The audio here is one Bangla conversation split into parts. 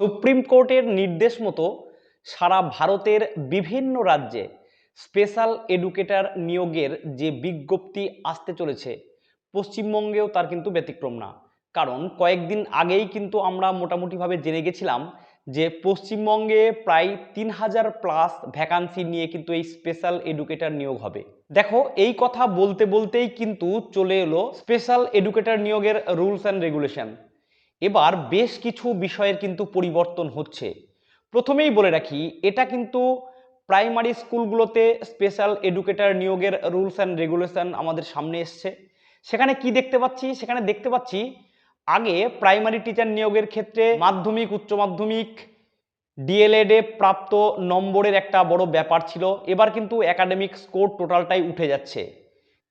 সুপ্রিম কোর্টের নির্দেশ মতো সারা ভারতের বিভিন্ন রাজ্যে স্পেশাল এডুকেটর নিয়োগের যে বিজ্ঞপ্তি আসতে চলেছে, পশ্চিমবঙ্গেও তার কিন্তু ব্যতিক্রম না। কারণ কয়েকদিন আগেই কিন্তু আমরা মোটামুটিভাবে জেনে গেছিলাম যে পশ্চিমবঙ্গে প্রায় তিন হাজার প্লাস ভ্যাকান্সি নিয়ে কিন্তু এই স্পেশাল এডুকেটর নিয়োগ হবে। দেখো, এই কথা বলতে বলতেই কিন্তু চলে এলো স্পেশাল এডুকেটর নিয়োগের রুলস অ্যান্ড রেগুলেশন। এবার বেশ কিছু বিষয়ের কিন্তু পরিবর্তন হচ্ছে। প্রথমেই বলে রাখি, এটা কিন্তু প্রাইমারি স্কুলগুলোতে স্পেশাল এডুকেটর নিয়োগের রুলস অ্যান্ড রেগুলেশন আমাদের সামনে এসছে। সেখানে কি দেখতে পাচ্ছি? সেখানে দেখতে পাচ্ছি, আগে প্রাইমারি টিচার নিয়োগের ক্ষেত্রে মাধ্যমিক, উচ্চ মাধ্যমিক, ডিএলএডে প্রাপ্ত নম্বরের একটা বড় ব্যাপার ছিল। এবার কিন্তু একাডেমিক স্কোর টোটালটাই উঠে যাচ্ছে।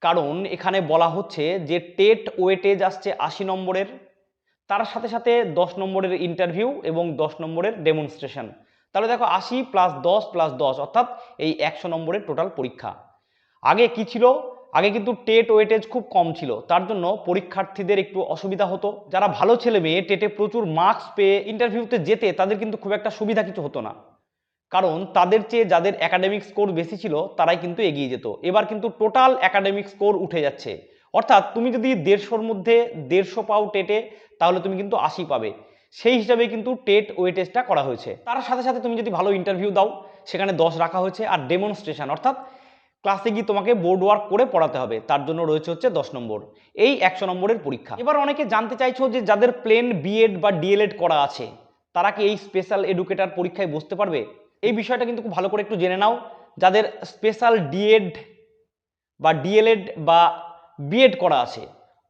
কারণ এখানে বলা হচ্ছে যে টেট ওয়েটেজ আসছে আশি নম্বরের। তার সাথে সাথে দশ নম্বরের ইন্টারভিউ এবং দশ নম্বরের ডেমনস্ট্রেশন তাহলে দেখো আশি প্লাস দশ প্লাস দশ, অর্থাৎ এই একশো নম্বরের টোটাল পরীক্ষা। আগে কি ছিল? আগে কিন্তু টেট ওয়েটেজ খুব কম ছিল। তার জন্য পরীক্ষার্থীদের একটু অসুবিধা হতো। যারা ভালো ছেলে মেয়ে টেটে প্রচুর মার্কস পেয়ে ইন্টারভিউতে যেতে তাদের কিন্তু খুব একটা সুবিধা কিছু হতো না। কারণ তাদের চেয়ে যাদের একাডেমিক স্কোর বেশি ছিল, তারাই কিন্তু এগিয়ে যেত। এবার কিন্তু টোটাল একাডেমিক স্কোর উঠে যাচ্ছে। অর্থাৎ তুমি যদি দেড়শোর মধ্যে দেড়শো পাও টেটে, তাহলে তুমি কিন্তু আশি পাবে। সেই হিসাবে কিন্তু টেট ওয়েটেজটা করা হয়েছে। তার সাথে সাথে তুমি যদি ভালো ইন্টারভিউ দাও, সেখানে দশ রাখা হয়েছে আর ডেমনস্ট্রেশন অর্থাৎ ক্লাসে গিয়ে তোমাকে বোর্ড ওয়ার্ক করে পড়াতে হবে। তার জন্য রয়েছে হচ্ছে দশ নম্বর। এই একশো নম্বরের পরীক্ষা। এবার অনেকে জানতে চাইছো যে যাদের প্লেন বিএড বা ডিএলএড করা আছে, তারা কি এই স্পেশাল এডুকেটর পরীক্ষায় বসতে পারবে? এই বিষয়টা কিন্তু খুব ভালো করে একটু জেনে নাও। যাদের স্পেশাল ডিএড বা ডিএলএড বা বিএড করা আছে।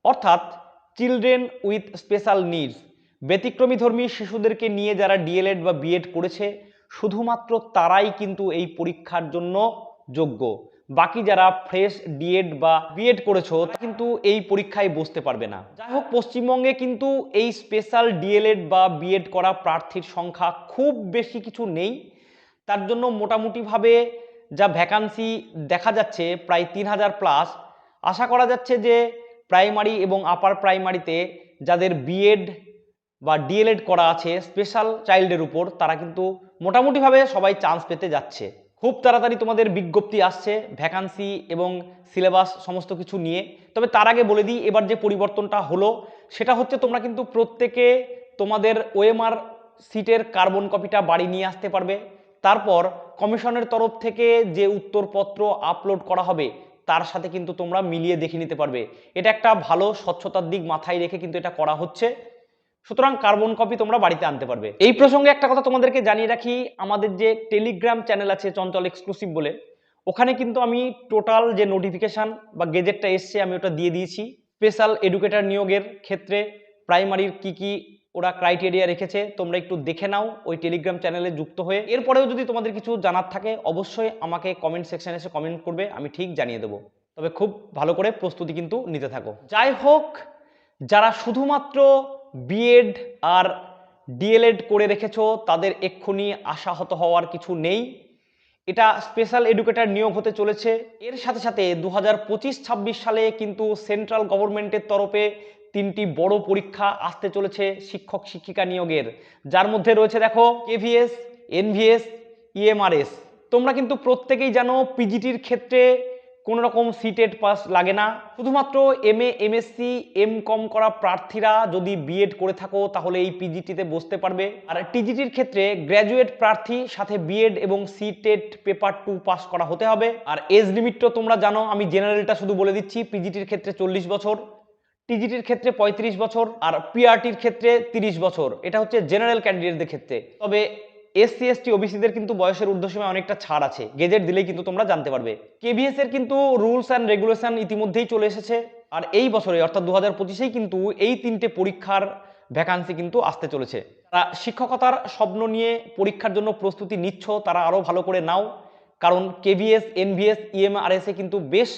অর্থাৎ চিলড্রেন উইথ স্পেশাল নিডস। ব্যতিক্রমী ধর্মী শিশুদেরকে নিয়ে যারা ডিএলএড বা বিএড করেছে, শুধুমাত্র তারাই কিন্তু এই পরীক্ষার জন্য যোগ্য। বাকি যারা ফ্রেশ ডিএড বা বিএড করেছ কিন্তু এই পরীক্ষায় বসতে পারবে না। যাই হোক, পশ্চিমবঙ্গে কিন্তু এই স্পেশাল ডিএলএড বা বিএড করা প্রার্থীর সংখ্যা খুব বেশি কিছু নেই। তার জন্য মোটামুটিভাবে যা ভ্যাকান্সি দেখা যাচ্ছে, প্রায় তিন হাজার প্লাস আশা করা যাচ্ছে যে প্রাইমারি এবং আপার প্রাইমারিতে যাদের বিএড বা ডিএলএড করা আছে স্পেশাল চাইল্ডের উপর, তারা কিন্তু মোটামুটিভাবে সবাই চান্স পেতে যাচ্ছে। খুব তাড়াতাড়ি তোমাদের বিজ্ঞপ্তি আসছে ভ্যাকান্সি এবং সিলেবাস সমস্ত কিছু নিয়ে। তবে তার আগে বলে দিই, এবার যে পরিবর্তনটা হলো, সেটা হচ্ছে তোমরা কিন্তু প্রত্যেকে তোমাদের ওএমআর সিটের কার্বন কপিটা বাড়ি নিয়ে আসতে পারবে। তারপর কমিশনের তরফ থেকে যে উত্তরপত্র আপলোড করা হবে তার সাথে কিন্তু তোমরা মিলিয়ে দেখে নিতে পারবে। এটা একটা ভালো স্বচ্ছতার দিক মাথায় রেখে কিন্তু এটা করা হচ্ছে। সুতরাং কার্বন কপি তোমরা বাড়িতে আনতে পারবে। এই প্রসঙ্গে একটা কথা তোমাদেরকে জানিয়ে রাখি, আমাদের যে টেলিগ্রাম চ্যানেল আছে চঞ্চল এক্সক্লুসিভ বলে, ওখানে কিন্তু আমি টোটাল যে নোটিফিকেশান বা গেজেটটা এসছে, আমি ওটা দিয়ে দিয়েছি। স্পেশাল এডুকেটর নিয়োগের ক্ষেত্রে প্রাইমারির কি কি ওরা ক্রাইটেরিয়া রেখেছে, তোমরা একটু দেখে নাও, ওই টেলিগ্রাম চ্যানেলে যুক্ত হয়ে। এরপরেও যদি তোমাদের কিছু জানার থাকে, অবশ্যই আমাকে কমেন্ট সেকশানে এসে কমেন্ট করবে, আমি ঠিক জানিয়ে দেবো। তবে খুব ভালো করে প্রস্তুতি কিন্তু নিতে থাকো। যাই হোক, যারা শুধুমাত্র বিএড আর ডিএলএড করে রেখেছো, তাদের এক্ষুনি আশাহত হওয়ার কিছু নেই। এটা স্পেশাল এডুকেটর নিয়োগ হতে চলেছে। এর সাথে সাথে দু হাজার সালে কিন্তু সেন্ট্রাল গভর্নমেন্টের তরফে তিনটি বড় পরীক্ষা আসতে চলেছে শিক্ষক শিক্ষিকা নিয়োগের। যার মধ্যে রয়েছে দেখো কেভিএস এনভিএস ইএমআরএস তোমরা কিন্তু প্রত্যেকেই জানো পিজিটির ক্ষেত্রে কোনো রকম সিটেট পাস লাগে না। শুধুমাত্র M A MSc M com করা প্রার্থীরা যদি বিএড করে থাকো, তাহলে এই পিজিটিতে বসতে পারবে। আর টিজিটির ক্ষেত্রে গ্র্যাজুয়েট প্রার্থী, সাথে বিএড এবং সিটেট পেপার টু পাস করা হতে হবে। আর এজ লিমিটটা তোমরা জানো, আমি জেনারেলটা শুধু বলে দিচ্ছি পিজিটির ক্ষেত্রে চল্লিশ বছর। টিজিটির ক্ষেত্রে ৩৫ বছর আর পিআরটির ক্ষেত্রে ৩০ বছর। এটা হচ্ছে জেনারেল ক্যান্ডিডেটদের ক্ষেত্রে। তবে এসসি এসটি ওবিসিদের কিন্তু বয়সের ঊর্ধ্বসীমায় অনেকটা ছাড় আছে। গেজেট দিলেই কিন্তু তোমরা জানতে পারবে। কেভিএস এর কিন্তু রুলস অ্যান্ড রেগুলেশন ইতিমধ্যেই চলে এসেছে। আর এই বছরে, অর্থাৎ দু হাজার পঁচিশেই কিন্তু এই তিনটে পরীক্ষার ভ্যাকান্সি কিন্তু আসতে চলেছে। তারা শিক্ষকতার স্বপ্ন নিয়ে পরীক্ষার জন্য প্রস্তুতি নিচ্ছ, তারা আরও ভালো করে নাও। কারণ কেভিএস এনভিএস ইএমআরএস এ কিন্তু বেশ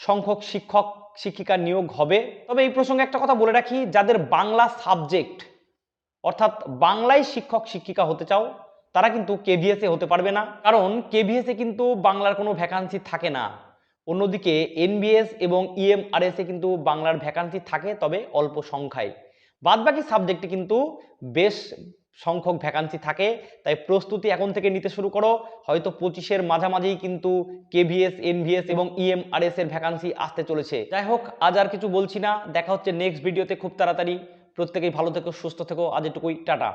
সংখ্যক শিক্ষক শিক্ষিকা নিয়োগ হবে। তবে এই প্রসঙ্গে একটা কথা বলে রাখি, যাদের বাংলা সাবজেক্ট, অর্থাৎ বাংলায় শিক্ষক, শিক্ষিকা হতে চাও, তারা কিন্তু কেভিএস এ হতে পারবে না। কারণ কেভিএস এ কিন্তু বাংলার কোনো ভ্যাকান্সি থাকে না। অন্যদিকে এনবিএস এবং ইএমআরএস এ কিন্তু বাংলার ভ্যাকান্সি থাকে, তবে অল্প সংখ্যায়। বাদবাকি সাবজেক্টে কিন্তু বেশ সংখ্যক ভ্যাকান্সি থাকে, তাই প্রস্তুতি এখন থেকে নিতে শুরু করো। হয়তো পঁচিশের মাঝামাঝি কিন্তু কেভিএস এনভিএস এবং E ইএমআরএস এর ভ্যাকান্সি আসতে চলেছে। যাই হোক, আজ আর কিছু বলছি না। দেখা হচ্ছে নেক্সট ভিডিওতে খুব তাড়াতাড়ি। প্রত্যেকেই ভালো থেকো, সুস্থ থেকো। আজ এটুকুই, টাটা।